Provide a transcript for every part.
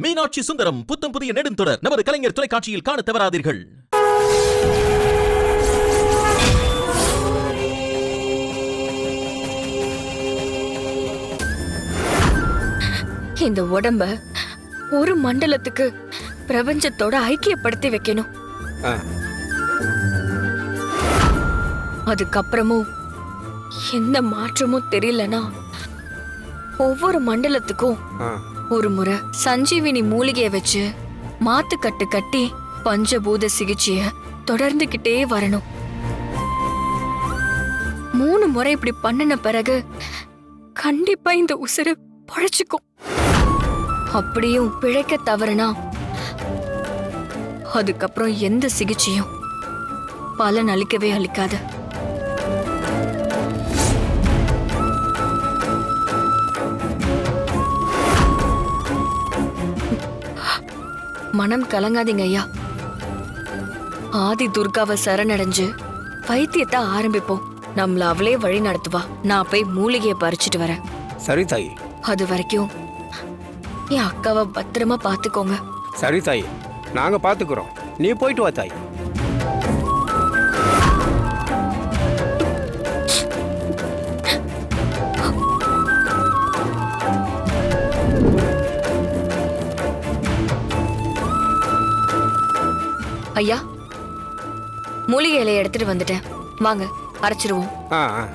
மீனாட்சி சுந்தரம் புத்தம் புதிய நெடுந்தொடர். நமது கலைஞர் தொலைக்காட்சியில் காணத் தவறாதீர்கள். இந்த உடம்ப ஒரு மண்டலத்துக்கு பிரபஞ்சத்தோட ஐக்கியப்படுத்தி வைக்கணும். அதுக்கப்புறமும் எந்த மாற்றமும் தெரியலனா ஒவ்வொரு மண்டலத்துக்கும் ஒரு முறை சஞ்சீவினி மூலிகையை வச்சு மாத்துக்கட்டு கட்டி பஞ்சபூத சிகிச்சைய தொடர்ந்துகிட்டே வரணும். மூணு முறை இப்படி பண்ணின பிறகு கண்டிப்பா இந்த உசுறு பழைச்சுக்கும். அப்படியும் பிழைக்க தவறுனா அதுக்கப்புறம் எந்த சிகிச்சையும் பலன் அளிக்கவே அளிக்காது. மனம் கலங்காதீங்க ஐயா. ஆதி துர்காவை சரணடைஞ்சு வைத்தியத்தை ஆரம்பிப்போம். நம்மள அவளே வழி நடத்துவா. நான் போய் மூலிகையை பறிச்சிட்டு வரேன். சரி தாயி. அது வரைக்கும் என் அக்காவை பத்திரமா பாத்துக்கோங்க சரி தாயி. நாங்க பாத்துக்கிறோம் நீ போயிட்டு வா தாயி. ஐயா மூலிகை இலையை எடுத்துட்டு வந்துட்டேன். வாங்க அரைச்சிருவோம். ஆ ஆ.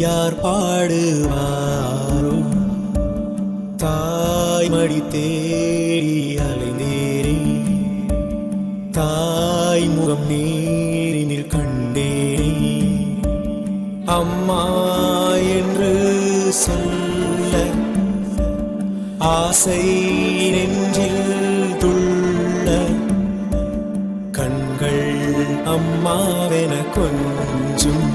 யார் பாடுவாரோ? தாய் மடி தேடி அலைந்தேரே. தாய் முகம் நேரினில் கண்டேரே அம்மா என்று சொல்ல ஆசை நெஞ்சில் துள்ள கண்கள் அம்மாவென கொஞ்சும்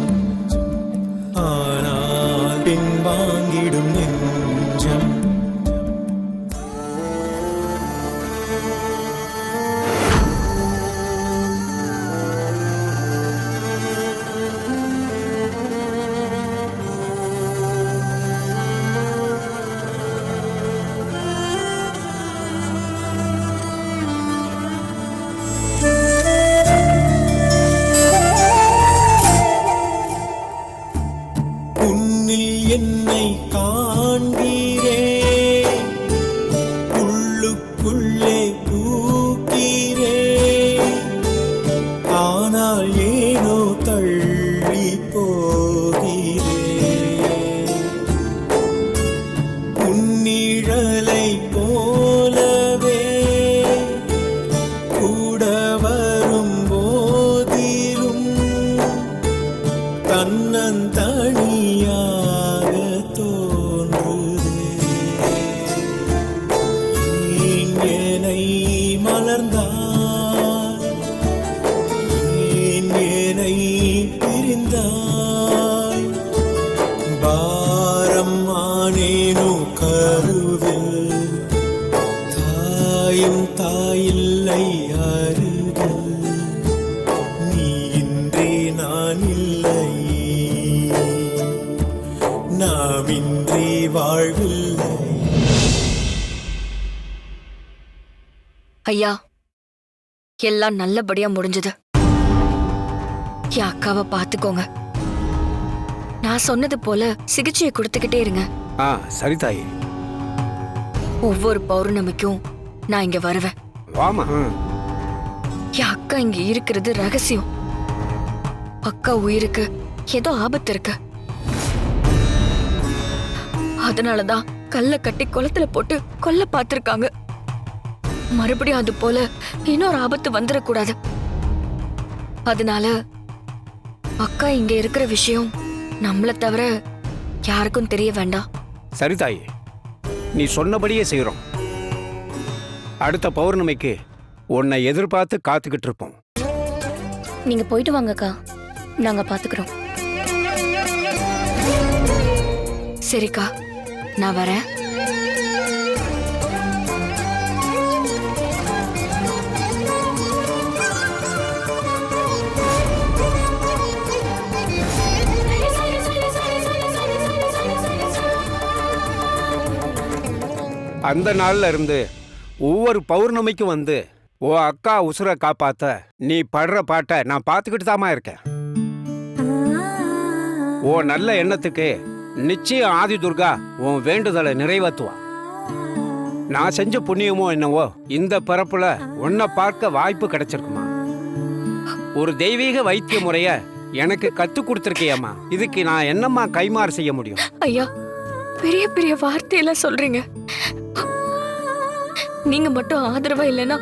ஐயா எல்லாம் நல்லபடியா முடிஞ்சது. என் அக்காவை பாத்துக்கோங்க. நான் சொன்னது போல சிகிச்சையை கொடுத்துக்கிட்டே இருங்க. ஆ சரி தாயி. ஒவ்வொரு பௌர்ணமிக்கும் நான் இங்க வருவேன். வாமா. என் அக்கா இங்க இருக்கிறது ரகசியம். அக்கா உயிருக்கு ஏதோ ஆபத்து இருக்கு. அதனாலதான் கல்ல கட்டி குளத்துல போட்டு கொல்ல பார்த்திருக்காங்க. மறுபடியும் அது போல இன்னொரு ஆபத்து வந்துடக்கூடாது அதனால அக்கா இங்க இருக்கிற விஷயம் நம்மள தவிர யாருக்கும் தெரிய வேண்டாம். சரி தாயி நீ சொன்னபடியே செய்கிறோம் அடுத்த பௌர்ணமிக்கு உன்னை எதிர்பார்த்து காத்துக்கிட்டு இருப்போம். நீங்க போயிட்டு வாங்கக்கா நாங்க பாத்துக்கிறோம். சரிக்கா நான் வரேன். அந்த நாள்ல இருந்து ஒவ்வொரு பௌர்ணமிக்கும் வந்து ஓ அக்கா உசுரை காப்பாத்த. நீ படுற பாட்டை நான் பார்த்துக்கிட்டு தாமா இருக்கேன். ஓ நல்ல எண்ணத்துக்கு நிச்சயம் ஆதி துர்கா உன் வேண்டுதலை நிறைவேற்றுவா நான் செஞ்ச புண்ணியமோ என்னவோ இந்த பிறப்புல உன்னை பார்க்க வாய்ப்பு கிடைச்சிருக்குமா? ஒரு தெய்வீக வைத்திய முறைய எனக்கு கத்து கொடுத்துருக்கியம்மா. இதுக்கு நான் என்னம்மா கைமாறு செய்ய முடியும்? ஐயா பெரிய பெரிய வார்த்தையெல்லாம் சொல்றீங்க. நீங்க மட்டும் ஆதரவா இல்லைன்னா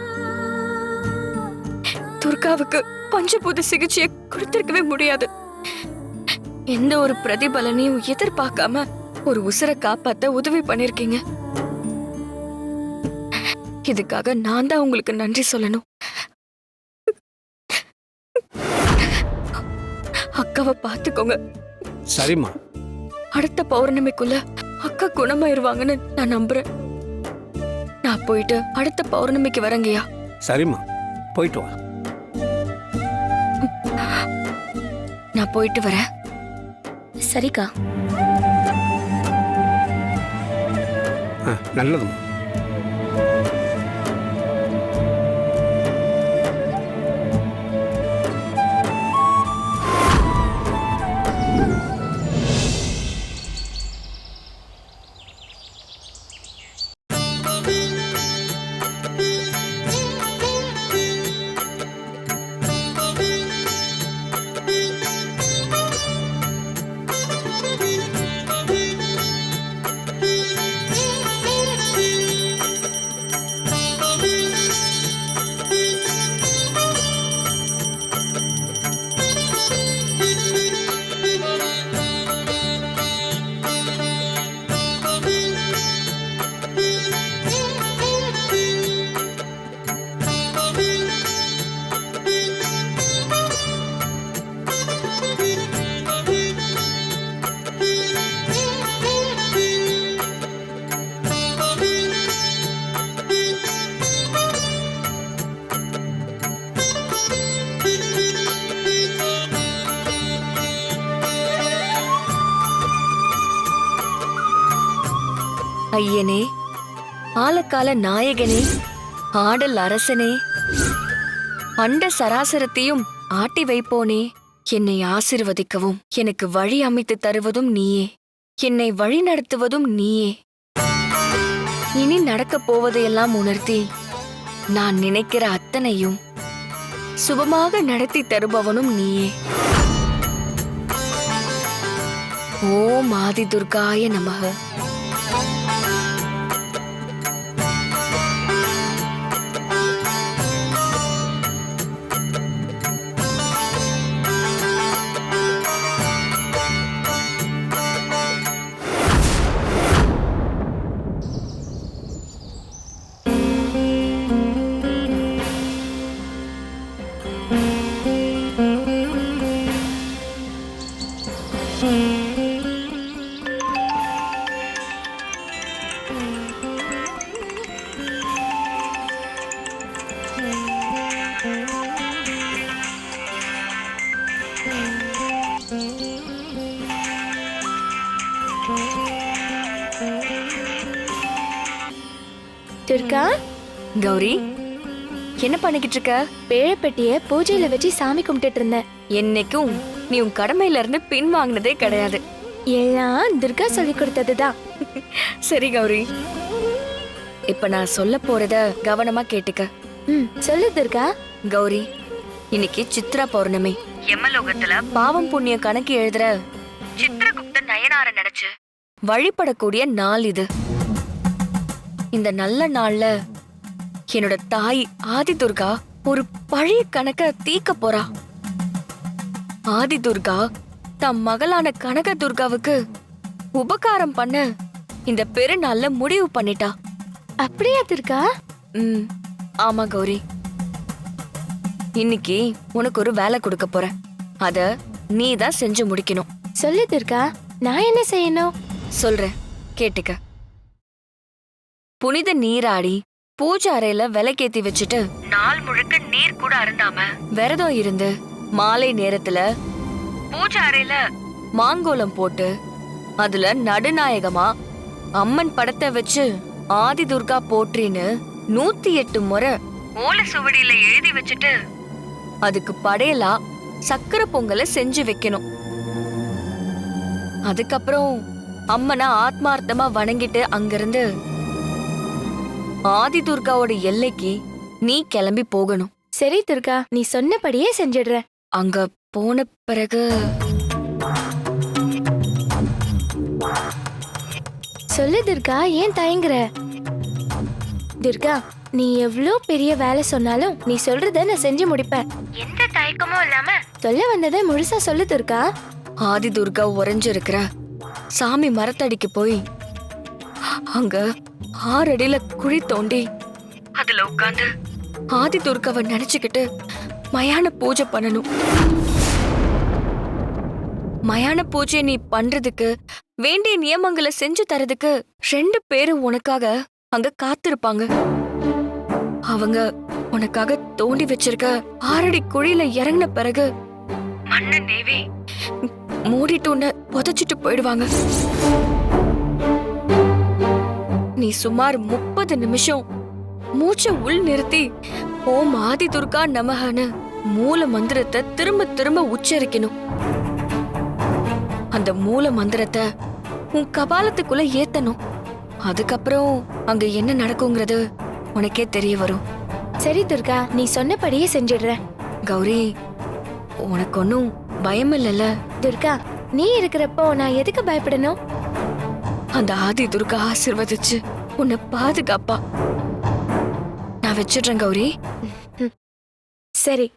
துர்காவுக்கு பஞ்சபூத சிகிச்சையை கொடுத்திருக்கவே முடியாது. எந்த ஒரு பிரதிபலனையும் எதிர்பார்க்காம ஒரு உசுரை காப்பாத்த உதவி பண்ணிருக்கீங்க. இதுக்காக நான் தான் உங்களுக்கு நன்றி சொல்லணும். அக்காவை பார்த்துக்கோங்க. சரிம்மா. அடுத்த பௌர்ணமிக்குள்ள அக்கா குணமாயிருவாங்கன்னு நான் நம்புறேன். நான் போயிட்டு அடுத்த பௌர்ணமிக்கு வரேங்கய்யா. சரிம்மா போயிட்டு வா. நான் போயிட்டு வரேன். சரிக்கா. நல்லதும்மா. ஐயனே ஆலக்கால நாயகனே ஆடல் அரசனே அண்ட சராசரத்தையும் ஆட்டி வைப்போனே என்னை ஆசிர்வதிக்கவும் எனக்கு வழி அமைத்து தருவதும் நீயே என்னை வழி நடத்துவதும் நீயே. இனி நடக்கப் போவதையெல்லாம் உணர்த்தி நான் நினைக்கிற அத்தனையும் சுபமாக நடத்தி தருபவனும் நீயே. ஓம் ஆதி துர்காய நமக. துர்கா? கௌரி? என்ன பண்ணிக்கிட்டு இருக்க? பேழப்பெட்டிய பூஜையில வச்சு சாமி கும்பிட்டுட்டு இருந்தேன். என்னைக்கும் நீ உன் கடமையில இருந்து பின் வாங்கினதே கிடையாது. எல்லாம் துர்கா சொல்லி கொடுத்ததுதான். சரி கௌரி. இப்ப நான் சொல்ல போறத கவனமா கேட்டுக்க. ம் சொல்லு துர்கா. கௌரி இன்னைக்கு சித்ரா பௌர்ணமி. யமலோகத்துல பாவம் புண்ணிய கணக்கு எழுதுற சித்திரகுப்த நயனார நினைச்சு? வழிபடக்கூடிய நாள் இது. இந்த நல்ல நாள்ல என்னோட தாய் ஆதி துர்கா ஒரு பழைய கணக்க தீக்க போறா. ஆதி துர்கா தம் மகளான கனக துர்காவுக்கு உபகாரம் பண்ண இந்த பெருநாள்ல முடிவு பண்ணிட்டா. அப்படியா துர்கா? ம் ஆமா கௌரி. இன்னைக்கு உனக்கு ஒரு வேலை கொடுக்க போறேன். அத நீ தான் செஞ்சு முடிக்கணும். சொல்லு துர்கா. நான் என்ன செய்யணும்? சொல்றேன். கேட்டுக்க. புனித நீராடி பூஜை அறையில விளக்கேத்தி வச்சுட்டு நாள் முழுக்க நீர் கூட அருந்தாம. விரதம் இருந்து மாலை நேரத்துல பூஜை அறையில மாங்கோலம் போட்டு அதுல நடுநாயகமா அம்மன் படத்தை வச்சு ஆதி துர்கா போற்றின்னு நூத்தி எட்டு முறை ஓலை சுவடியில எழுதி வச்சுட்டு அதுக்கு படையலா சக்கரை பொங்கலை செஞ்சு வைக்கணும். அதுக்கப்புறம் அம்மனை ஆத்மார்த்தமா வணங்கிட்டு அங்கிருந்து ஆதி துர்காவோட எல்லைக்கு நீ கிளம்பி போகணும். சரி துர்கா நீ சொன்னபடியே செஞ்சிடுறேன் அங்க போன பிறகு சொல்லு துர்கா ஏன் தயங்குற? துர்கா நீ எவ்ளோ பெரிய வேலை சொன்னாலும் நீ சொல்றத நான் செஞ்சு முடிப்பேன். எந்த தயக்கமும் இல்லாம? சொல்ல வந்ததை முழுசா சொல்லு துர்கா. ஆதி துர்கா உறைஞ்சிருக்கிற சாமி மரத்தடிக்கு போய் அங்க ஆறடியில குழி தோண்டி அதுல உட்கார்ந்து ஆதி துர்காவை நினைச்சுக்கிட்டு மயான பூஜை பண்ணணும். மயான பூஜை நீ பண்றதுக்கு வேண்டிய நியமங்களை செஞ்சு தரதுக்கு ரெண்டு பேரும் உனக்காக அங்க காத்திருப்பாங்க. அவங்க உனக்காக தோண்டி வச்சிருக்க ஆறடி குழியில இறங்கின பிறகு மண்ணை நேவி மூடிட்டு உன்னை புதைச்சிட்டு போயிடுவாங்க. நீ சுமார் முப்பது நிமிஷம் மூச்சை உள் நிறுத்தி ஓம் ஆதி துர்கா நமகன்னு மூல மந்திரத்தை திரும்ப திரும்ப உச்சரிக்கணும். அந்த மூல மந்திரத்தை உன் கபாலத்துக்குள்ள ஏத்தணும். அதுக்கப்புறம் அங்க என்ன நடக்குங்கிறது உனக்கே தெரிய வரும். சரி துர்கா நீ சொன்னபடியே செஞ்சிடுறேன். கௌரி உனக்கு ஒன்றும் பயம் இல்லைல்ல துர்கா நீ இருக்கிறப்போ நான் எதுக்கு பயப்படணும்? அந்த ஆதி துர்கா ஆசிர்வதிச்சு உன்னை பாதுகாப்பா. நான் வச்சிடுறேன் கௌரி. சரி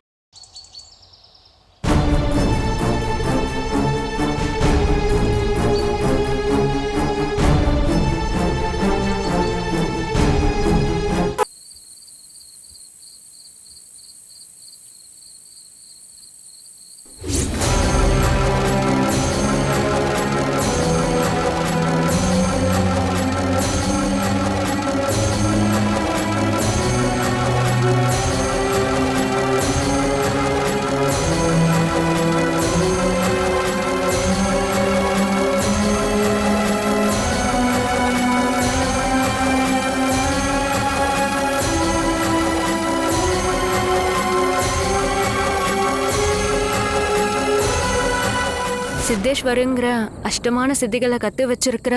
சித்தேஸ்வருங்கிற அஷ்டமான சித்திகளை கத்து வச்சிருக்கிற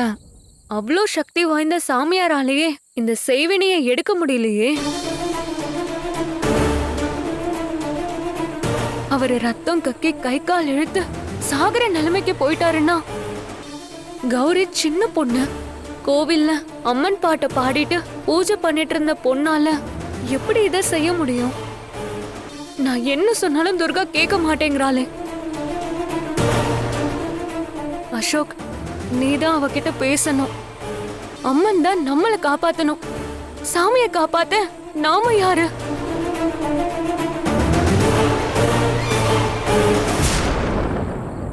அவ்வளோ சக்தி வாய்ந்த சாமியாராலேயே இந்த செய்வினையை எடுக்க முடியலையே. அவர் ரத்தம் கக்கி கை கால் இழுத்து சாகர நிலைமைக்கு போயிட்டாருன்னா கௌரி சின்ன பொண்ணு கோவில்ல அம்மன் பாட்டை பாடிட்டு பூஜை பண்ணிட்டு இருந்த பொண்ணால எப்படி இதை செய்ய முடியும்? நான் என்ன சொன்னாலும் துர்கா கேட்க மாட்டேங்கிறாளே. அசோக் நீதான் அவகிட்ட பேசணும். அம்மன் தான் நம்மளை காப்பாத்தணும். சாமிய காப்பாத்த நாம யாரு?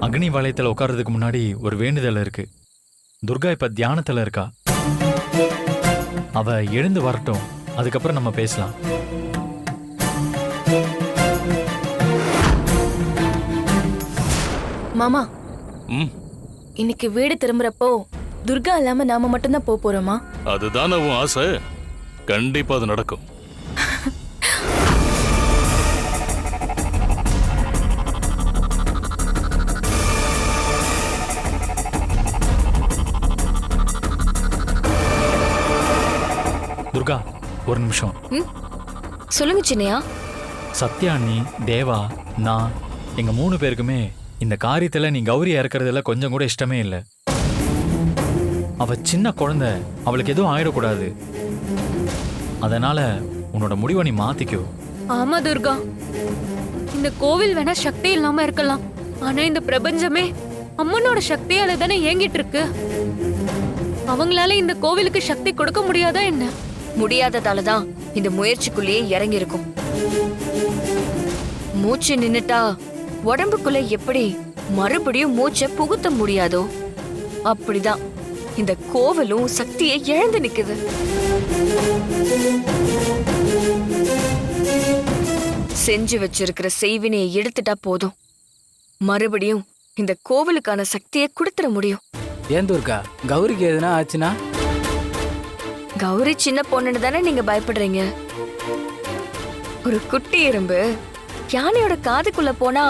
அக்னி வளையத்துல உட்கார்றதுக்கு முன்னாடி ஒரு வேண்டுதல் இருக்கு. துர்கா இப்ப தியானத்துல இருக்கா? அவ எழுந்து வரட்டும். அதுக்கப்புறம் நம்ம பேசலாம். மாமா. ம். இன்னைக்கு வீடு திரும்புறப்போ துர்கா இல்லாம நாம மட்டும்தான் போக போறோமா? அதுதானே உன் ஆசை. கண்டிப்பா அது நடக்கும். துர்கா ஒரு நிமிஷம். சொல்லுங்க சின்னையா. சத்யா அண்ணி தேவா நான் எங்க மூணு பேருக்குமே இந்த காரியத்துல நீ கௌரி இறக்குறதுல கொஞ்சம் கூட இஷ்டமே இல்லை. அவ சின்ன குழந்தை அவளுக்கு எதுவும் ஆயிடக்கூடாது. அதனால உன்னோட முடிவை நீ மாத்திக்கோ. ஆமா துர்கா. இந்த கோவில் வேணா சக்தி இல்லாம இருக்கலாம். ஆனா இந்த பிரபஞ்சமே அம்மனோட சக்தியால தானே இயங்கிட்டு இருக்கு. அவங்களால இந்த கோவிலுக்கு சக்தி கொடுக்க முடியாதா என்ன? முடியாததால தான் இந்த முயற்சிக்குள்ளேயே இறங்கி இருக்கும் மூச்சு நின்னுட்டா உடம்புக்குள்ள எப்படி மறுபடியும் மூச்சை புகுத்த முடியாதோ அப்படிதான் இந்த கோவிலும் சக்தியை இழந்து நிக்குது. செஞ்சு வச்சிருக்கிற செய்வினையை எடுத்துட்டா போதும். மறுபடியும் இந்த கோவிலுக்கான சக்தியை கொடுத்துட முடியும். ஏன் துர்கா? கௌரிக்கு எதுனா ஆச்சுன்னா கௌரி சின்ன பொண்ணுன்னு தானே நீங்க பயப்படுறீங்க? ஒரு குட்டி எறும்பு யானையோட காதுக்குள்ள போனா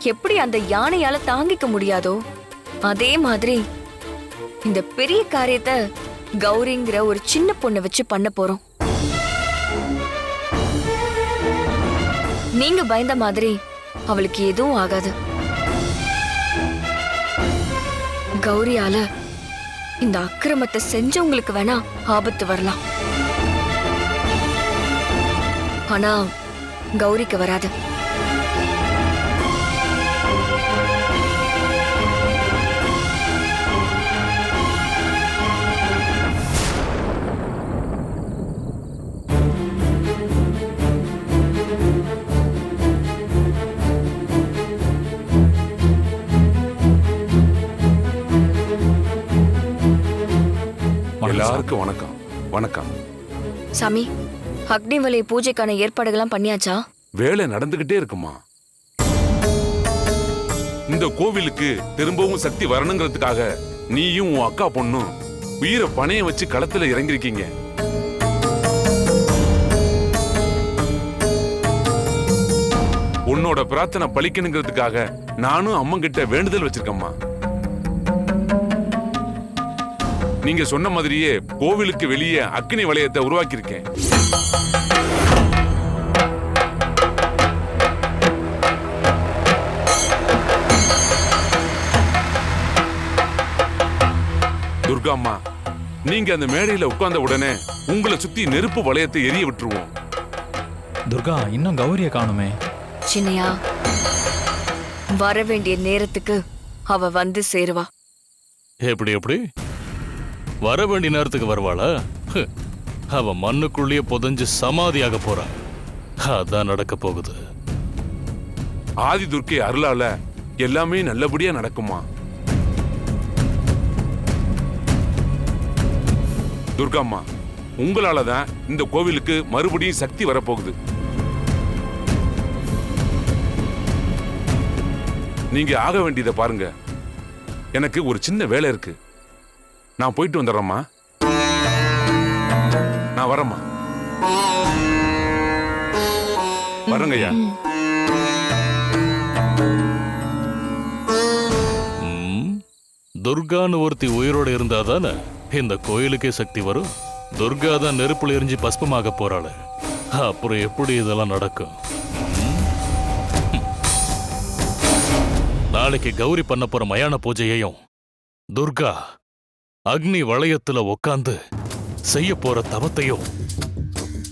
எப்படி அந்த யானையால தாங்கிக்க முடியாதோ? அதே மாதிரி இந்த பெரிய காரியத்தை கௌரிங்கிற ஒரு சின்ன பொண்ணை வச்சு பண்ண போறோம். நீங்க பயந்த மாதிரி அவளுக்கு எதுவும் ஆகாது. கௌரியால இந்த அக்கிரமத்தை செஞ்சவங்களுக்கு வேணா ஆபத்து வரலாம். ஆனா கௌரிக்கு வராது. எல்லாருக்கும் வணக்கம். வணக்கம். சாமி அக்னிவலை பூஜைக்கான ஏற்பாடுகள்லாம் பண்ணியாச்சா? வேலை நடந்துகிட்டே இருக்குமா? இந்த கோவிலுக்கு திரும்பவும் சக்தி வரணுங்கிறதுக்காக நீயும் உன் அக்கா பொண்ணும் உயிரை பணைய வச்சு களத்துல இறங்கிருக்கீங்க உன்னோட பிரார்த்தனை பலிக்கணுங்கிறதுக்காக நானும் அம்மங்கிட்ட வேண்டுதல் வச்சிருக்கேம்மா. நீங்க சொன்ன மாதிரியே கோவிலுக்கு வெளியே அக்னி வளையத்தை உருவாக்கியிருக்கேன். துர்காம்மா நீங்க அந்த மேடையில உட்கார்ந்த உடனே உங்களை சுத்தி நெருப்பு வளையத்தை எரிய விட்டுருவோம். துர்கா இன்னும் கௌரியை காணுமே. சின்னையா வர வேண்டிய நேரத்துக்கு அவ வந்து சேருவா. எப்படி எப்படி? வர வேண்டிய நேரத்துக்கு வருவாளா? அவ மண்ணுக்குள்ளேயே புதஞ்சு சமாதியாக போறா. அதான் நடக்க போகுது. ஆதி துர்க்கை அருளால எல்லாமே நல்லபடியா நடக்குமா? துர்காம்மா உங்களால தான் இந்த கோவிலுக்கு மறுபடியும் சக்தி வரப்போகுது. நீங்க ஆக வேண்டியதை பாருங்க. எனக்கு ஒரு சின்ன வேலை இருக்கு. நான் போயிட்டு வந்துடுறேம்மா. நான் வரேம்மா. வரேங்கய்யா. துர்கான்னு ஒருத்தி உயிரோட இருந்தாதானே? இந்த கோயிலுக்கே சக்தி வரும். துர்கா தான் நெருப்புல எரிஞ்சு பஸ்பமாக போறாளு. அப்புறம் எப்படி இதெல்லாம் நடக்கும்? நாளைக்கு கௌரி பண்ண போற மயான பூஜையையும் துர்கா அக்னி வளையத்துல உக்காந்து செய்ய போற தவத்தையும்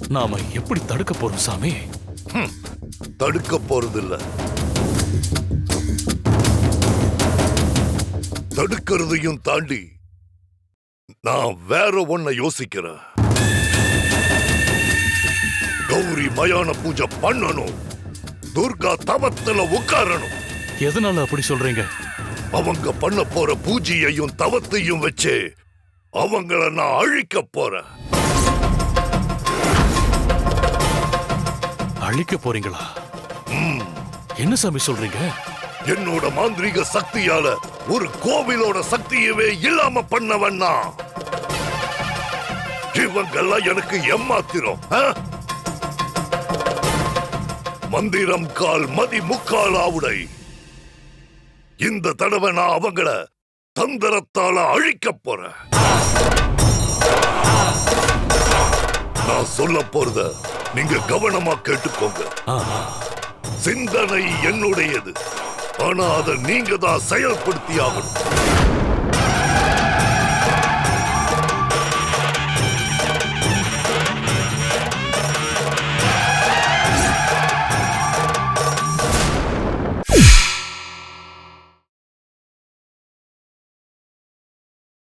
நாம எப்படி தடுக்க போறோம் சாமி? தடுக்க போறதில்ல. தடுக்கிறதையும் தாண்டி நான் வேற ஒன்ன யோசிக்கிறேன். கௌரி மயான பூஜை பண்ணணும். துர்கா தவத்துல உட்காரணும். எதனால அப்படி சொல்றீங்க? அவங்க பண்ண போற பூஜையையும் தவத்தையும் வச்சு அவங்கள நான் அழிக்க போறேன். அழிக்க போறீங்களா? என்ன சாமி சொல்றீங்க? என்னோட மாந்திரீக சக்தியால ஒரு கோவிலோட சக்தியவே இல்லாம பண்ணவன்னா இவங்கெல்லாம் எனக்கு ஏமாத்திரும் ஆ? மந்திரம் கால் மதி முக்கால் ஆவுடை. இந்த தடவை நான் அவங்கள தந்திரத்தால அழிக்க போறேன். நான் சொல்ல போறத நீங்க கவனமா கேட்டுக்கோங்க. சிந்தனை என்னுடையது. ஆனா அதை நீங்க தான் செயல்படுத்தி ஆகணும்